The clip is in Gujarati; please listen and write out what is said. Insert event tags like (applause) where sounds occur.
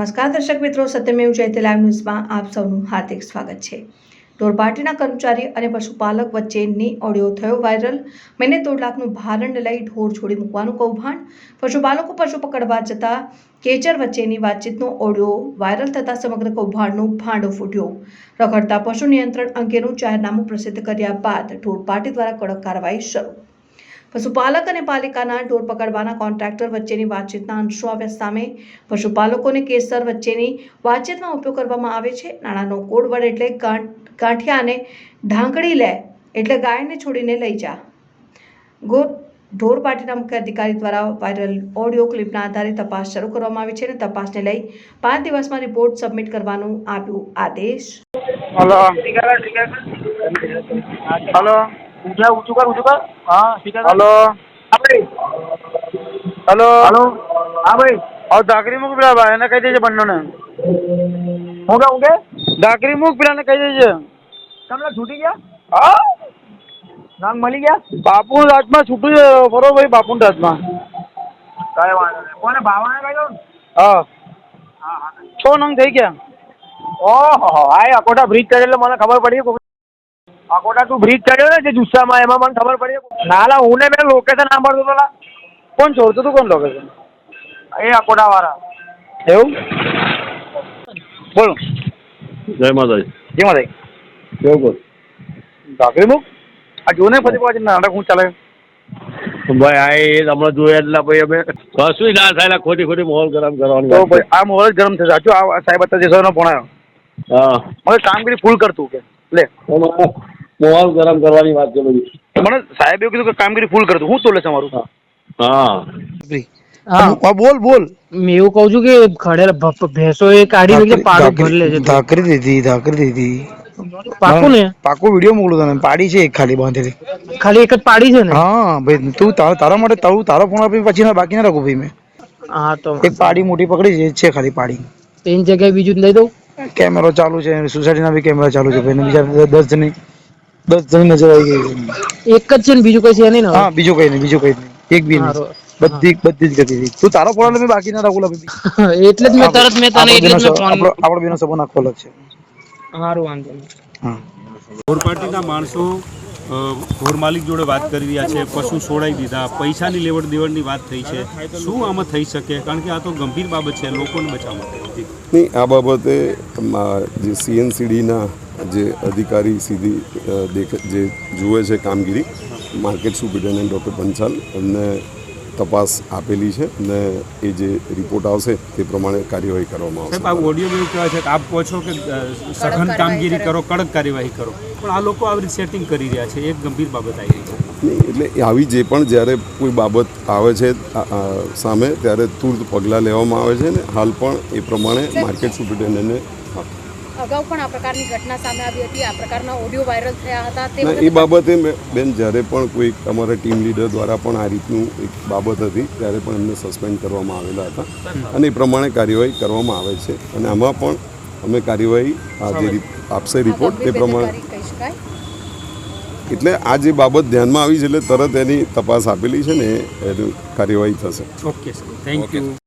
નમસ્કાર દર્શક મિત્રો, સત્યમેવ જયતે લાઈવ ન્યૂઝમાં આપ સૌનું હાર્દિક સ્વાગત છે. ઢોરપાટીના કર્મચારી અને પશુપાલક વચ્ચેની ઓડિયો થયો વાયરલ. મહિને દોઢ લાખનું ભારણ લઈ ઢોર છોડી મૂકવાનું કૌભાંડ. પશુપાલકો પશુ પકડવા જતા કેચર વચ્ચેની વાતચીતનો ઓડિયો વાયરલ થતાં સમગ્ર કૌભાંડનું ભાંડો ફૂટ્યો. રખડતા પશુ નિયંત્રણ અંગેનું જાહેરનામું પ્રસિદ્ધ કર્યા બાદ ઢોર દ્વારા કડક કાર્યવાહી શરૂ. પશુપાલક અને પાલિકાના ઢોર પકડવાના કોન્ટ્રાક્ટર વચ્ચેની વાતચીતના અંશો આવ્યા સામે પશુપાલકોને કેસર વચ્ચેની વાતચીતમાં ઉપયોગ કરવામાં આવે છે. નાણાંનો કોડ વડ એટલે ગાંઠિયાને ઢાંકડી લે એટલે ગાયને છોડીને લઈ જા. ગો ઢોર પાર્ટીના મુખ્ય અધિકારી દ્વારા વાયરલ ઓડિયો ક્લિપના આધારે તપાસ શરૂ કરવામાં આવી છે અને તપાસને લઈ પાંચ દિવસમાં રિપોર્ટ સબમિટ કરવાનું આપ્યું આદેશ. હલો. હલો. ઊંચા ઊંચું કર ઊંચું કર હા સ્પીકર હલો હા ભાઈ હલો હલો હા ભાઈ હવે ધાકરી મૂક પેલા ભાઈ એને કહી દેજે બંનેને હું કે હું કે ધાકરી મૂક પેલાને કહી દેજે તમને છૂટી ગયા હા નામ મળી ગયા બાપુ હાથમાં છૂટું છે ફરો ભાઈ બાપુ હાથમાં કઈ વાંધો નહીં કોને ભાવાને કહી દઉં હા હા હા છ નંગ થઈ ગયા ઓહો આ એ અકોટા બ્રિજ ચડ્યો એટલે મને ખબર પડી અકોટા તું બ્રિજ ચડ્યો ને જે જુસ્સામાં એમાં મને ખબર પડી ના લા હું ને મેં લોકેશન સાંભળતો તો લા કોણ છોડતું તું કોણ લોકેશન એ અકોટા વાળા એવું? બોલો. જય માતાજી. જય માતાજી. કેવું બોલ? ધાકરી મૂક આ જો ને ફરી પાછી નાટક હું ચાલે? ભાઈ આ એ હમણાં જોયા એટલે ભાઈ અમે. કશું ના થાય ખોટી ખોટી માહોલ ગરમ કરવાની તો ભાઈ આ મોબાઈલ ગરમ થશે. સાચું આ સાહેબ અત્યારે જેસરનો ફોન આવ્યો હા. હવે કામગીરી ફૂલ કરતું કે. લે. તો ગરમ કરવાની વાત છે બધી. મને સાહેબ એવું કીધું કે કામગીરી ફૂલ કરતું હું તોલે તમારું હા. હા. બોલ બોલ. મેં એવું કહું છું કે ખડેલ ભેંસો એ કાઢી મૂકી પાડું ભરી લેજે તું. ધાકરી દીધી ધાકરી દીધી. પાકું ને? પાકો વીડિયો મોકલું તને. પાડી છે એક ખાલી બાંધેલી. ખાલી એક જ પાડી છે ને? હા ભાઈ તું તારા તારા માટે તારું તારો ફોન આપી પછી ના બાકી ના રાખું ભાઈ મેં. હા તો એક પાડી મોટી પકડી છે છે ખાલી પાડી. તેની જગ્યાએ બીજું દઈ દઉં? કેમેરો ચાલુ છે સોસાયટીના બી કેમેરા ચાલુ છે ભાઈ ને બીજા દસ જણની. દસ જણની નજર આવી ગઈ એક જ છે ને બીજું કઈ છે નહીં ને હા બીજું કઈ નહીં બીજું કઈ નહીં. એક બી નહીં. બધી બધી જ ગતિ હતી તું તારો ફોન મેં બાકી ના રાખું લા (laughs) એટલે જ મેં તરત મેં તને એટલે જ મેં ફોન આપણો બેનો સબો નાખો અલગ છે. સારું વાંધો નહીં. હા. ઓરપાટીના માણસો ઘોર ઢોર માલિક જોડે વાત કરી રહ્યા છે પશુ છોડાઈ દીધા પૈસાની લેવડ દેવડની વાત થઈ છે. શું આમાં થઈ શકે? કારણ કે આ તો ગંભીર બાબત છે લોકોને બચાવવા માટે. નહીં આ બાબતે જે સીએનસીડીના જે અધિકારી સીધી દેખ જે જુએ છે કામગીરી માર્કેટ સુપ્રિન્ટેન્ડન્ટ ડૉક્ટર પંચાલ એમને તપાસ આપેલી છે અને એ જે રિપોર્ટ આવશે તે પ્રમાણે કાર્યવાહી કરવામાં સાહેબ આ ઓડિયો એવું કહેવાય છે. કે આપ કહો છો કે સઘન કામગીરી કરો. કડક કાર્યવાહી કરો. પણ આ લોકો આવી રીતે સેટિંગ કરી રહ્યા છે. એક ગંભીર બાબત આવી રહી છે. નહીં એટલે આવી જે પણ જ્યારે કોઈ બાબત આવે છે સામે ત્યારે તુરંત પગલાં લેવામાં આવે છે ને હાલ પણ એ પ્રમાણે માર્કેટ સુપ્રિન્ટેન્ડન્ટને અગાઉ પણ આ પ્રકારની ઘટના સામે આવી હતી આ પ્રકારના ઓડિયો વાયરલ થયા હતા તે એ બાબતે મે- બેન જ્યારે પણ કોઈ અમારા ટીમ લીડર દ્વારા પણ આ રીતનું એક બાબત હતી ત્યારે પણ એમને સસ્પેન્ડ કરવામાં આવેલા હતા. અને એ પ્રમાણે કાર્યવાહી કરવામાં આવે છે. અને આમાં પણ અમે કાર્યવાહી આ જે આપશે રિપોર્ટ એ પ્રમાણે એટલે આ જે બાબત ધ્યાનમાં આવી છે એટલે તરત એની તપાસ આપેલી છે ને એની કાર્યવાહી થશે. Okay sir thank you